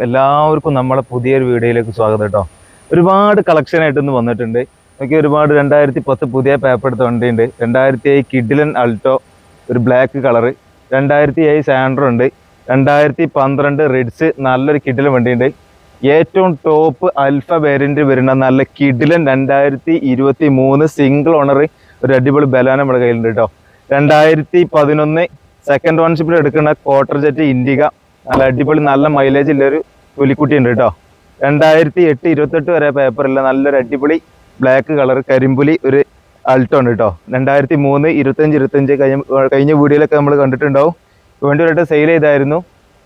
എല്ലാവർക്കും നമ്മളെ പുതിയൊരു വീഡിയോയിലേക്ക് സ്വാഗതം കേട്ടോ. ഒരുപാട് കളക്ഷൻ ആയിട്ട് ഇന്ന് വന്നിട്ടുണ്ട്. എനിക്ക് ഒരുപാട് രണ്ടായിരത്തി പത്ത് പുതിയ പേപ്പർ എടുത്ത വണ്ടിയുണ്ട് രണ്ടായിരത്തി ഏഴ് കിഡിലൻ അൾട്ടോ ഒരു ബ്ലാക്ക് കളർ രണ്ടായിരത്തി ഏഴ് സാൻഡ്രോ ഉണ്ട്. രണ്ടായിരത്തി പന്ത്രണ്ട് റിഡ്സ് നല്ലൊരു കിഡിലൻ വണ്ടിയുണ്ട് ഏറ്റവും ടോപ്പ് അൽഫ വേരിയന്റ് വരുന്ന നല്ല കിഡിലൻ രണ്ടായിരത്തി ഇരുപത്തി മൂന്ന് സിംഗിൾ ഓണർ ഒരു അടിപൊളി ബലാനം നമ്മുടെ കയ്യിലുണ്ട് കേട്ടോ. രണ്ടായിരത്തി പതിനൊന്ന് സെക്കൻഡ് ഓൺഷിപ്പിൽ എടുക്കുന്ന ക്വാർട്ടർ ജെറ്റ് ഇൻഡിക നല്ല അടിപൊളി നല്ല മൈലേജ് ഉള്ള ഒരു പുലിക്കുട്ടി ഉണ്ട് കേട്ടോ രണ്ടായിരത്തി എട്ട് ഇരുപത്തെട്ട് വരെ പേപ്പറില്ല നല്ലൊരു അടിപൊളി ബ്ലാക്ക് കളർ കരിമ്പുലി ഒരു അൾട്ടോ ഉണ്ട് കേട്ടോ രണ്ടായിരത്തി മൂന്ന് ഇരുപത്തഞ്ച് ഇരുപത്തഞ്ച് കഴിഞ്ഞ കഴിഞ്ഞ വീഡിയോയിലൊക്കെ നമ്മൾ കണ്ടിട്ടുണ്ടാവും. വണ്ടി ഒരിട്ട് സെയിൽ ചെയ്തായിരുന്നു.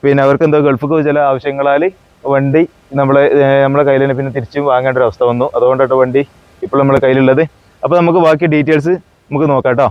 പിന്നെ അവർക്ക് എന്തോ ഗൾഫ് ചില ആവശ്യങ്ങളാൽ വണ്ടി നമ്മളെ നമ്മളെ കയ്യിൽ തന്നെ പിന്നെ തിരിച്ചും വാങ്ങേണ്ട ഒരു അവസ്ഥ വന്നു. അതുകൊണ്ടാട്ടോ വണ്ടി ഇപ്പോൾ നമ്മുടെ കയ്യിലുള്ളത്. അപ്പോൾ നമുക്ക് ബാക്കി ഡീറ്റെയിൽസ് നമുക്ക് നോക്കാം കേട്ടോ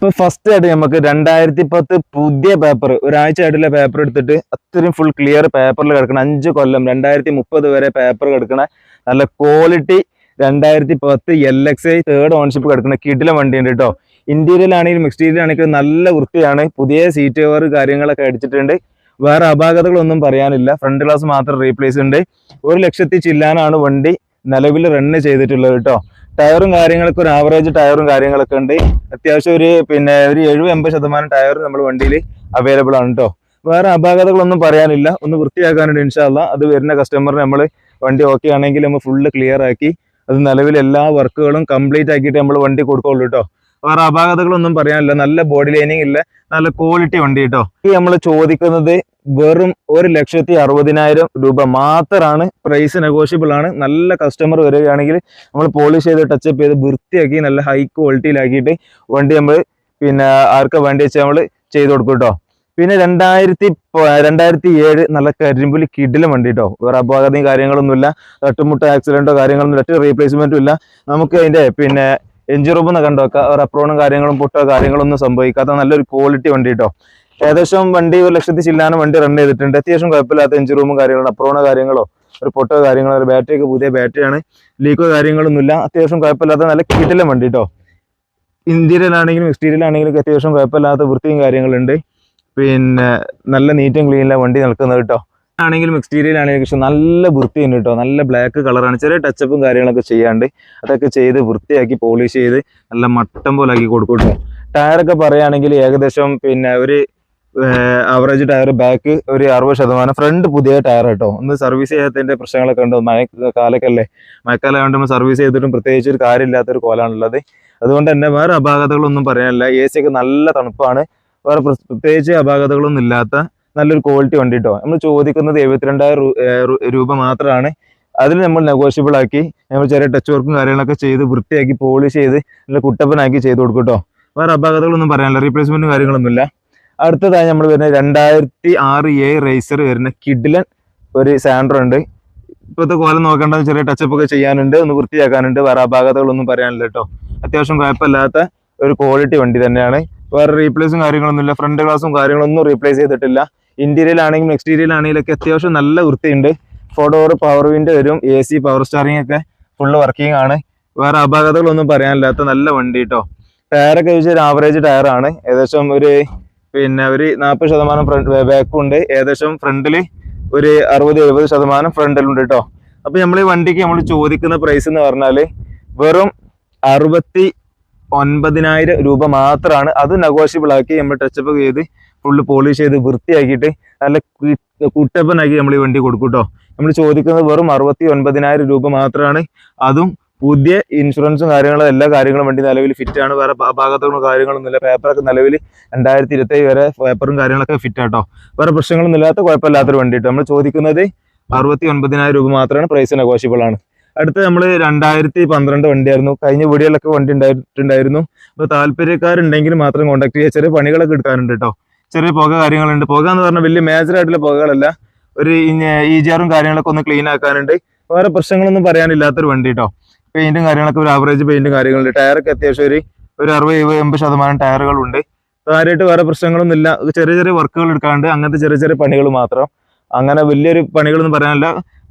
ഇപ്പൊ ഫസ്റ്റ് ആയിട്ട് നമുക്ക് രണ്ടായിരത്തി പത്ത് പുതിയ പേപ്പർ ഒരാഴ്ച ആയിട്ടുള്ള പേപ്പർ എടുത്തിട്ട് അത്രയും ഫുൾ ക്ലിയർ പേപ്പറിൽ കിടക്കണം അഞ്ച് കൊല്ലം രണ്ടായിരത്തി മുപ്പത് വരെ പേപ്പർ കിടക്കണ നല്ല ക്വാളിറ്റി രണ്ടായിരത്തി പത്ത് L X I third ownership കിടക്കുന്ന വണ്ടി വണ്ടിയുണ്ട് കേട്ടോ ഇന്റീരിയൽ ആണെങ്കിലും എക്സ്റ്റീരിയൽ ആണെങ്കിലും നല്ല വൃത്തിയാണ്. പുതിയ സീറ്റ് കവർ കാര്യങ്ങളൊക്കെ അടിച്ചിട്ടുണ്ട്. വേറെ അപാകതകളൊന്നും പറയാനില്ല. ഫ്രണ്ട് ഗ്ലാസ് മാത്രം റീപ്ലേസ് ഉണ്ട്. ഒരു ലക്ഷത്തി ചില്ലാനാണ് വണ്ടി നിലവിൽ റണ്ണ് ചെയ്തിട്ടുള്ളത് കേട്ടോ ടയറും കാര്യങ്ങളൊക്കെ ഒരു ആവറേജ് ടയറും കാര്യങ്ങളൊക്കെ ഉണ്ട്. അത്യാവശ്യം ഒരു പിന്നെ ഒരു എഴുപത് എൺപത് ശതമാനം ടയർ നമ്മൾ വണ്ടിയിൽ അവൈലബിൾ ആണ് കേട്ടോ വേറെ അപാകതകളൊന്നും പറയാനില്ല. ഒന്ന് വൃത്തിയാക്കാനുണ്ട് ഇൻഷാല്ല അത് വരുന്ന കസ്റ്റമറിന് നമ്മൾ വണ്ടി ഓക്കെ ആണെങ്കിൽ നമ്മൾ ഫുള്ള് ക്ലിയർ ആക്കി അത് നിലവിൽ എല്ലാ വർക്കുകളും കംപ്ലീറ്റ് ആക്കിയിട്ട് നമ്മൾ വണ്ടി കൊടുക്കുള്ളൂ കേട്ടോ വേറെ അപാകതകളൊന്നും പറയാനില്ല. നല്ല ബോഡി ലൈനിങ് ഇല്ല. നല്ല ക്വാളിറ്റി വണ്ടി കേട്ടോ ഈ നമ്മൾ ചോദിക്കുന്നത് വെറും ഒരു ലക്ഷത്തി അറുപതിനായിരം രൂപ മാത്രമാണ് പ്രൈസ് നെഗോഷ്യബിൾ ആണ്. നല്ല കസ്റ്റമർ വരികയാണെങ്കിൽ നമ്മൾ പോളിഷ് ചെയ്ത് ടച്ചപ്പ് ചെയ്ത് വൃത്തിയാക്കി നല്ല ഹൈ ക്വാളിറ്റിയിലാക്കിയിട്ട് വണ്ടി നമ്മൾ പിന്നെ ആർക്ക വേണ്ടി വെച്ചാൽ നമ്മൾ ചെയ്ത് കൊടുക്കും കേട്ടോ പിന്നെ രണ്ടായിരത്തി രണ്ടായിരത്തി ഏഴ് നല്ല കരിമ്പുലി കിഡിലും വണ്ടി കേട്ടോ വേറെ അപകടയും കാര്യങ്ങളൊന്നുമില്ല തട്ടുമുട്ട ആക്സിഡന്റോ കാര്യങ്ങളൊന്നും ഒറ്റ റീപ്ലേസ്മെന്റും ഇല്ല. നമുക്ക് അതിന്റെ പിന്നെ എഞ്ചിൻ റൂം ഒന്ന് കണ്ടുവെക്കാം ഒരു അപ്രോണും കാര്യങ്ങളും പൊട്ടോ കാര്യങ്ങളൊന്നും സംഭവിക്കാത്ത നല്ലൊരു ക്വാളിറ്റി വണ്ടി കേട്ടോ ഏകദേശം വണ്ടി ഒരു ലക്ഷത്തി ചില്ലാനും വണ്ടി റൺ ചെയ്തിട്ടുണ്ട്. അത്യാവശ്യം കുഴപ്പമില്ലാത്ത എഞ്ചിൻ റൂമും കാര്യങ്ങളും അപ്രോണോ കാര്യങ്ങളോ ഒരു പൊട്ടോ കാര്യങ്ങളോ ഒരു ബാറ്ററി ഒക്കെ പുതിയ ബാറ്ററിയാണ് ലീക്കോ കാര്യങ്ങളൊന്നുമില്ല അത്യാവശ്യം കുഴപ്പമില്ലാത്ത നല്ല കിടിലം വണ്ടി കേട്ടോ ഇന്ത്യയിലാണെങ്കിലും ഒക്കെ അത്യാവശ്യം കുഴപ്പമില്ലാത്ത വൃത്തിയും കാര്യങ്ങളുണ്ട്. പിന്നെ നല്ല നീറ്റും ക്ലീനിലാണ് വണ്ടി നിൽക്കുന്നത് കേട്ടോ ആണെങ്കിലും എക്സ്റ്റീരിയൽ ആണെങ്കിലും പക്ഷെ നല്ല വൃത്തിയുണ്ട് കേട്ടോ നല്ല ബ്ലാക്ക് കളറാണ് ചെറിയ ടച്ചപ്പും കാര്യങ്ങളൊക്കെ ചെയ്യാണ്ട് അതൊക്കെ ചെയ്ത് വൃത്തിയാക്കി പോളിഷ് ചെയ്ത് നല്ല മട്ടം പോലെ ആക്കി കൊടുക്കും ടയറൊക്കെ പറയുകയാണെങ്കിൽ ഏകദേശം പിന്നെ ഒരു ആവറേജ് ടയർ ബാക്ക് ഒരു അറുപത് ശതമാനം. ഫ്രണ്ട് പുതിയ ടയർ കേട്ടോ. ഒന്ന് സർവീസ് ചെയ്യാത്തതിന്റെ പ്രശ്നങ്ങളൊക്കെ ഉണ്ട്. മഴ കാലൊക്കെ അല്ലേ മഴക്കാലം ആയതുകൊണ്ട് നമ്മൾ സർവീസ് ചെയ്തിട്ടും പ്രത്യേകിച്ച് ഒരു കാര്യമില്ലാത്തൊരു കോലാണുള്ളത്. അതുകൊണ്ട് തന്നെ വേറെ അപാകതകളൊന്നും പറയാനില്ല. എ സി ഒക്കെ നല്ല തണുപ്പാണ്. വേറെ പ്രത്യേകിച്ച് അപാകതകളൊന്നും ഇല്ലാത്ത നല്ലൊരു ക്വാളിറ്റി വണ്ടി കേട്ടോ. നമ്മൾ ചോദിക്കുന്നത് എഴുപത്തിരണ്ടായിരം രൂപ മാത്രമാണ് അതിൽ നമ്മൾ നെഗോഷ്യബിൾ ആക്കി നമ്മൾ ചെറിയ ടച്ച് വർക്കും കാര്യങ്ങളൊക്കെ ചെയ്ത് വൃത്തിയാക്കി പോളിഷ് ചെയ്ത് നല്ല കുട്ടപ്പനാക്കി ചെയ്ത് കൊടുക്കും കേട്ടോ. വേറെ അപാകതകളൊന്നും പറയാനില്ല. റീപ്ലേസ്മെന്റും കാര്യങ്ങളൊന്നുമില്ല. അടുത്തതായി നമ്മൾ വരുന്ന രണ്ടായിരത്തി ആറ് എ റേസർ വരുന്ന കിഡിലൻ ഒരു സാൻഡ്രോ ഉണ്ട്. ഇപ്പോഴത്തെ കോലം നോക്കേണ്ടത് ചെറിയ ടച്ചപ്പ് ഒക്കെ ചെയ്യാനുണ്ട്. ഒന്ന് വൃത്തിയാക്കാനുണ്ട്. വേറെ അപാകതകളൊന്നും പറയാനില്ല കേട്ടോ. അത്യാവശ്യം കുഴപ്പമില്ലാത്ത ഒരു ക്വാളിറ്റി വണ്ടി തന്നെയാണ്. വേറെ റീപ്ലേസും കാര്യങ്ങളൊന്നുമില്ല ഫ്രണ്ട് ഗ്ലാസും കാര്യങ്ങളൊന്നും റീപ്ലേസ് ചെയ്തിട്ടില്ല. എക്സ്റ്റീരിയൽ ആണെങ്കിലും ഒക്കെ അത്യാവശ്യം നല്ല വൃത്തിയുണ്ട്. ഫോർ പവർ വിൻഡ് വരും. എ സി പവർ സ്റ്റാറിംഗ് ഒക്കെ ഫുള്ള് വർക്കിംഗ് ആണ്. വേറെ അപാകതകളൊന്നും പറയാനില്ലാത്ത നല്ല വണ്ടി കേട്ടോ. ടയറൊക്കെ ചോദിച്ചാൽ ഒരു ആവറേജ് ടയറാണ് ഏകദേശം ഒരു പിന്നെ ഒരു നാൽപ്പത് ശതമാനം ഫ്രണ്ട് ഉണ്ട് ഏകദേശം ഫ്രണ്ടിൽ ഒരു അറുപത് എഴുപത് ശതമാനം ഫ്രണ്ടിലുണ്ട് കേട്ടോ അപ്പൊ നമ്മൾ ഈ വണ്ടിക്ക് നമ്മൾ ചോദിക്കുന്ന പ്രൈസ് എന്ന് പറഞ്ഞാൽ വെറും അറുപത്തി ഒൻപതിനായിരം രൂപ മാത്രമാണ് അത് നെഗോഷ്യബിൾ ആക്കി നമ്മൾ ടച്ചപ്പ് ചെയ്ത് ഫുള്ള് പോളിഷ് ചെയ്ത് വൃത്തിയാക്കിയിട്ട് നല്ല കുട്ടപ്പനാക്കി നമ്മൾ ഈ വണ്ടി കൊടുക്കും കേട്ടോ നമ്മൾ ചോദിക്കുന്നത് വെറും അറുപത്തി ഒൻപതിനായിരം രൂപ മാത്രമാണ് അതും പുതിയ ഇൻഷുറൻസും കാര്യങ്ങളും എല്ലാ കാര്യങ്ങളും വണ്ടി നിലവിൽ ഫിറ്റ് ആണ്. വേറെ ഭാഗത്തുള്ള കാര്യങ്ങളൊന്നുമില്ല പേപ്പറൊക്കെ നിലവിൽ രണ്ടായിരത്തി ഇരുപത്തി വരെ പേപ്പറും കാര്യങ്ങളൊക്കെ ഫിറ്റ് ആട്ടോ. വേറെ പ്രശ്നങ്ങളൊന്നും ഇല്ലാത്ത കുഴപ്പമില്ലാത്തൊരു വണ്ടി നമ്മൾ ചോദിക്കുന്നത് അറുപത്തി ഒൻപതിനായിരം രൂപ മാത്രമാണ് പ്രൈസ് നെഗോഷ്യബിൾ ആണ്. അടുത്ത് നമ്മൾ രണ്ടായിരത്തി പന്ത്രണ്ട് വണ്ടിയായിരുന്നു. കഴിഞ്ഞ വീഡിയോയിലൊക്കെ വണ്ടി ഉണ്ടായിട്ടുണ്ടായിരുന്നു. അപ്പോൾ താല്പര്യക്കാരുണ്ടെങ്കിൽ മാത്രം കോൺടാക്ട് ചെയ്യുക. ചെറിയ പണികളൊക്കെ എടുക്കാനുണ്ട് കേട്ടോ ചെറിയ പുക കാര്യങ്ങളുണ്ട്. പുക എന്ന് പറഞ്ഞാൽ വലിയ മേജറായിട്ടുള്ള പുകകളല്ല. ഒരു ഈജാറും കാര്യങ്ങളൊക്കെ ഒന്ന് ക്ലീൻ ആക്കാനുണ്ട്. വേറെ പ്രശ്നങ്ങളൊന്നും പറയാനില്ലാത്തൊരു വണ്ടി കേട്ടോ പെയിന്റും കാര്യങ്ങളൊക്കെ ഒരു ആവറേജ് പെയിന്റും കാര്യങ്ങളുണ്ട്. ടയറൊക്കെ അത്യാവശ്യം ഒരു ഒരു അറുപത് എഴുപത് എൺപത് ശതമാനം ടയറുകളുണ്ട് കാര്യമായിട്ട് വേറെ പ്രശ്നങ്ങളൊന്നും ഇല്ല. ചെറിയ ചെറിയ വർക്കുകൾ എടുക്കാണ്ട് അങ്ങനത്തെ ചെറിയ ചെറിയ പണികൾ മാത്രം. അങ്ങനെ വലിയൊരു പണികളൊന്നും പറയാനില്ല.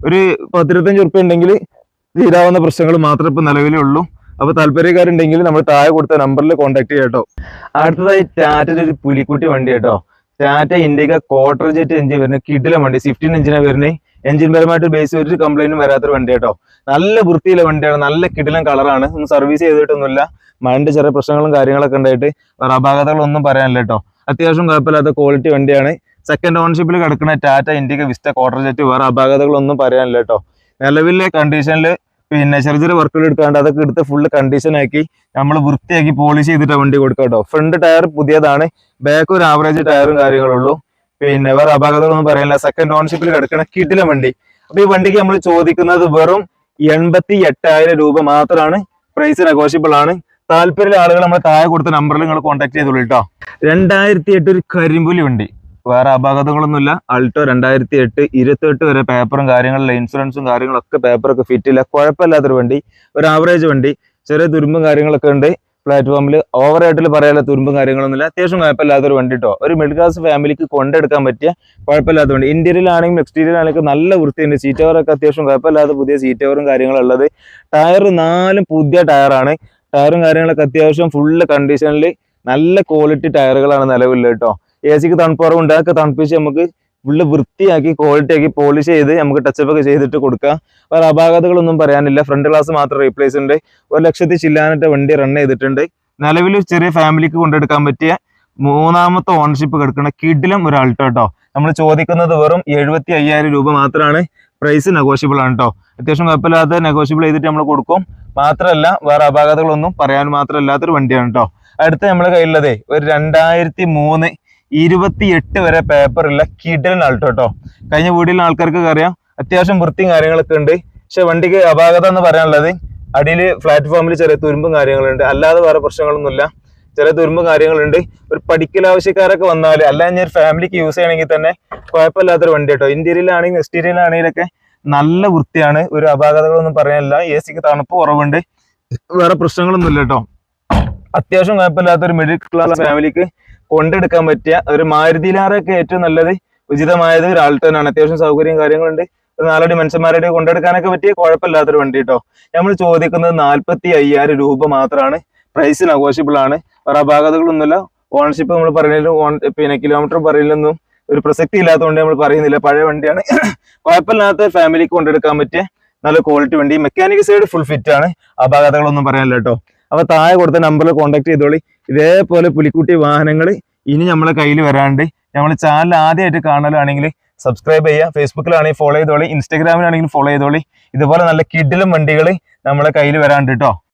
ഒരു പത്തിരുപത്തഞ്ച് ഉറുപ്പ്യ ഉണ്ടെങ്കിൽ തീരാവുന്ന പ്രശ്നങ്ങൾ മാത്രമേ ഇപ്പം നിലവിലേ ഉള്ളൂ. അപ്പൊ താല്പര്യക്കാരുണ്ടെങ്കിൽ നമ്മൾ താഴെ കൊടുത്ത നമ്പറിൽ കോൺടാക്ട് ചെയ്യാം കേട്ടോ. അടുത്തതായി ടാറ്റയുടെ ഒരു പുലിക്കുട്ടി വണ്ടി കേട്ടോ. Tata Indica quadrajet engine വരുന്നത് കിഡിലെ വണ്ടി സ്വിഫ്റ്റിൻ എഞ്ചിനാണ് വരുന്നത്. എഞ്ചിൻ പരമായിട്ട് ബേസ് ഒരു കംപ്ലൈന്റും വരാത്തൊരു വണ്ടി കേട്ടോ. നല്ല വൃത്തിയിലെ വണ്ടിയാണ് നല്ല കിടിലം കളറാണ് ഒന്നും സർവീസ് ചെയ്തിട്ടൊന്നുമില്ല. മഴന്റെ ചെറിയ പ്രശ്നങ്ങളും കാര്യങ്ങളൊക്കെ ഉണ്ടായിട്ട് അപാകതകളൊന്നും പറയാനില്ല കേട്ടോ. അത്യാവശ്യം കുഴപ്പമില്ലാത്ത ക്വാളിറ്റി വണ്ടിയാണ്. സെക്കൻഡ് ഓൺഷിപ്പിൽ കിടക്കുന്ന ടാറ്റ ഇൻഡിക വിസ്റ്റ ക്വാർട്ടർ ജെറ്റ് വേറെ അപാകതകളൊന്നും പറയാനില്ല കേട്ടോ. നിലവിലെ കണ്ടീഷനിൽ പിന്നെ ചെറിയ ചെറിയ വർക്കുകൾ എടുക്കാണ്ട് അതൊക്കെ എടുത്ത് ഫുള്ള് കണ്ടീഷൻ ആക്കി നമ്മൾ വൃത്തിയാക്കി പോളിഷ് ചെയ്തിട്ട് വണ്ടി കൊടുക്കാം കേട്ടോ. ഫ്രണ്ട് ടയർ പുതിയതാണ്. ബാക്ക് ഒരു ആവറേജ് ടയറും കാര്യങ്ങളുള്ളൂ പിന്നെ വേറെ അപാകതകളൊന്നും പറയാനില്ല സെക്കൻഡ് ഓൺഷിപ്പിൽ കിടക്കുന്ന കിടില വണ്ടി. അപ്പൊ ഈ വണ്ടിക്ക് നമ്മൾ ചോദിക്കുന്നത് വെറും എൺപത്തി എട്ടായിരം രൂപ മാത്രമാണ് പ്രൈസ് നെഗോഷ്യബിൾ ആണ്. താല്പര്യമുള്ള ആളുകൾ നമ്മൾ താഴെ കൊടുത്ത നമ്പറിൽ നിങ്ങൾ കോൺടാക്ട് ചെയ്തോളൂ കേട്ടോ രണ്ടായിരത്തി എട്ട് ഒരു കരിമ്പുലി വണ്ടി. വേറെ അപകടങ്ങളൊന്നുമില്ല. അൾട്ടോ രണ്ടായിരത്തി എട്ട് ഇരുപത്തെട്ട് വരെ പേപ്പറും കാര്യങ്ങളും ഇൻഷുറൻസും കാര്യങ്ങളൊക്കെ പേപ്പറൊക്കെ ഫിറ്റ് ഇല്ല. കുഴപ്പമില്ലാത്തൊരു വണ്ടി. ഒരു ആവറേജ് വണ്ടി. ചെറിയ തുരുമ്പും കാര്യങ്ങളൊക്കെ ഉണ്ട്. പ്ലാറ്റ്ഫോമിൽ ഓവറായിട്ട് പറയാനുള്ള തുരുമ്പും കാര്യങ്ങളൊന്നുമില്ല. അത്യാവശ്യം കുഴപ്പമില്ലാത്തൊരു വണ്ടി കേട്ടോ ഒരു മിഡിൽ ക്ലാസ് ഫാമിലിക്ക് കൊണ്ടെടുക്കാൻ പറ്റിയ കുഴപ്പമില്ലാത്ത വണ്ടി. ഇന്റീരിയലാണെങ്കിലും എക്സ്റ്റീരിയലാണെങ്കിലും നല്ല വൃത്തിയുണ്ട്. സീറ്റ് ഓവറൊക്കെ അത്യാവശ്യം കുഴപ്പമില്ലാത്ത പുതിയ സീറ്റ് ഓവറും കാര്യങ്ങളും ഉള്ളത്. ടയർ നാലും പുതിയ ടയറാണ് ടയറും കാര്യങ്ങളൊക്കെ അത്യാവശ്യം ഫുള്ള് കണ്ടീഷനിൽ നല്ല ക്വാളിറ്റി ടയറുകളാണ് നിലവിൽ കേട്ടോ എ സിക്ക് തണുപ്പ് കുറവുണ്ട്. അതൊക്കെ തണുപ്പിച്ച് നമുക്ക് ഫുള്ള് വൃത്തിയാക്കി ക്വാളിറ്റി ആക്കി പോളിഷ് ചെയ്ത് നമുക്ക് ടച്ചപ്പ് ഒക്കെ ചെയ്തിട്ട് കൊടുക്കാം. വേറെ അപാകതകളൊന്നും പറയാനില്ല. ഫ്രണ്ട് ഗ്ലാസ് മാത്രം റീപ്ലേസ് ഉണ്ട്. ഒരു ലക്ഷത്തി ചില്ലാനിട്ട് വണ്ടി റൺ ചെയ്തിട്ടുണ്ട്. നിലവിൽ ചെറിയ ഫാമിലിക്ക് കൊണ്ടെടുക്കാൻ പറ്റിയ മൂന്നാമത്തെ ഓണർഷിപ്പ് കിടക്കുന്ന കിഡിലും ഒരു ആൾട്ടോ കേട്ടോ നമ്മൾ ചോദിക്കുന്നത് വെറും എഴുപത്തി അയ്യായിരം രൂപ മാത്രമാണ്. പ്രൈസ് നെഗോഷ്യബിൾ ആണ് കേട്ടോ അത്യാവശ്യം കുഴപ്പമില്ലാതെ നെഗോഷ്യബിൾ ചെയ്തിട്ട് നമ്മൾ കൊടുക്കും. മാത്രമല്ല വേറെ അപാകതകളൊന്നും പറയാൻ മാത്രമല്ലാത്തൊരു വണ്ടിയാണ് കേട്ടോ അടുത്ത നമ്മുടെ കയ്യിലുള്ളതേ ഒരു രണ്ടായിരത്തി മൂന്ന് ഇരുപത്തി എട്ട് വരെ പേപ്പറുള്ള കിഡൻ ആൾട്ടോ കേട്ടോ കഴിഞ്ഞ വീടിലെ ആൾക്കാർക്ക് അറിയാം അത്യാവശ്യം വൃത്തിയും കാര്യങ്ങളൊക്കെ ഉണ്ട്. പക്ഷെ വണ്ടിക്ക് അപാകത എന്ന് പറയാനുള്ളത് അടിയിൽ പ്ലാറ്റ്ഫോമിൽ ചെറിയ തുരുമ്പും കാര്യങ്ങളുണ്ട്. അല്ലാതെ വേറെ പ്രശ്നങ്ങളൊന്നുമില്ല. ചെറിയ തുരുമ്പും കാര്യങ്ങളുണ്ട്. ഒരു പഠിക്കൽ ആവശ്യക്കാരൊക്കെ വന്നാൽ അല്ല ഞാൻ ഫാമിലിക്ക് യൂസ് ചെയ്യണമെങ്കിൽ തന്നെ കുഴപ്പമില്ലാത്തൊരു വണ്ടി കേട്ടോ ഇന്റീരിയലാണെങ്കിലും എക്സ്റ്റീരിയലാണെങ്കിലൊക്കെ നല്ല വൃത്തിയാണ്. ഒരു അപാകതകളൊന്നും പറയാനില്ല. എ സിക്ക് തണുപ്പ് കുറവുണ്ട്. വേറെ പ്രശ്നങ്ങളൊന്നുമില്ല കേട്ടോ അത്യാവശ്യം കുഴപ്പമില്ലാത്ത ഒരു മിഡിൽ ക്ലാസ് ഫാമിലിക്ക് കൊണ്ടെടുക്കാൻ പറ്റിയ ഒരു മാരുതിയിലാറൊക്കെ ഏറ്റവും നല്ലത് ഉചിതമായത് ഒരു ആൾട്ടോനാണ് അത്യാവശ്യം സൗകര്യം കാര്യങ്ങളുണ്ട്. നാലടി മനുഷ്യന്മാരുടെ കൊണ്ടെടുക്കാനൊക്കെ പറ്റിയ കുഴപ്പമില്ലാത്തൊരു വണ്ടി കേട്ടോ നമ്മൾ ചോദിക്കുന്നത് നാല്പത്തി അയ്യായിരം രൂപ മാത്രമാണ്. പ്രൈസ് നഗോഷ്യബിൾ ആണ്. വേറെ അപാകതകളൊന്നുമില്ല. ഓണർഷിപ്പ് നമ്മൾ പറയുന്നതിലും പിന്നെ കിലോമീറ്റർ പറയുന്നതിലൊന്നും ഒരു പ്രസക്തി ഇല്ലാത്തതുകൊണ്ട് നമ്മൾ പറയുന്നില്ല. പഴയ വണ്ടിയാണ്. കുഴപ്പമില്ലാത്ത ഫാമിലിക്ക് കൊണ്ടെടുക്കാൻ പറ്റിയ നല്ല ക്വാളിറ്റി വണ്ടി. മെക്കാനിക് സൈഡ് ഫുൾ ഫിറ്റ് ആണ്. അപാകതകളൊന്നും പറയാനില്ല കേട്ടോ അപ്പൊ താഴെ കൊടുത്ത നമ്പറിൽ കോൺടാക്ട് ചെയ്തോളി. ഇതേപോലെ പുലിക്കുട്ടി വാഹനങ്ങൾ ഇനി നമ്മളെ കയ്യിൽ വരാണ്ട് നമ്മൾ ചാനൽ ആദ്യമായിട്ട് കാണലാണെങ്കിൽ സബ്സ്ക്രൈബ് ചെയ്യുക ഫേസ്ബുക്കിലാണെങ്കിൽ ഫോളോ ചെയ്തോളി. ഇൻസ്റ്റാഗ്രാമിലാണെങ്കിൽ ഫോളോ ചെയ്തോളി. ഇതുപോലെ നല്ല കിഡിലും വണ്ടികൾ നമ്മളെ കയ്യിൽ വരാണ്ട് കേട്ടോ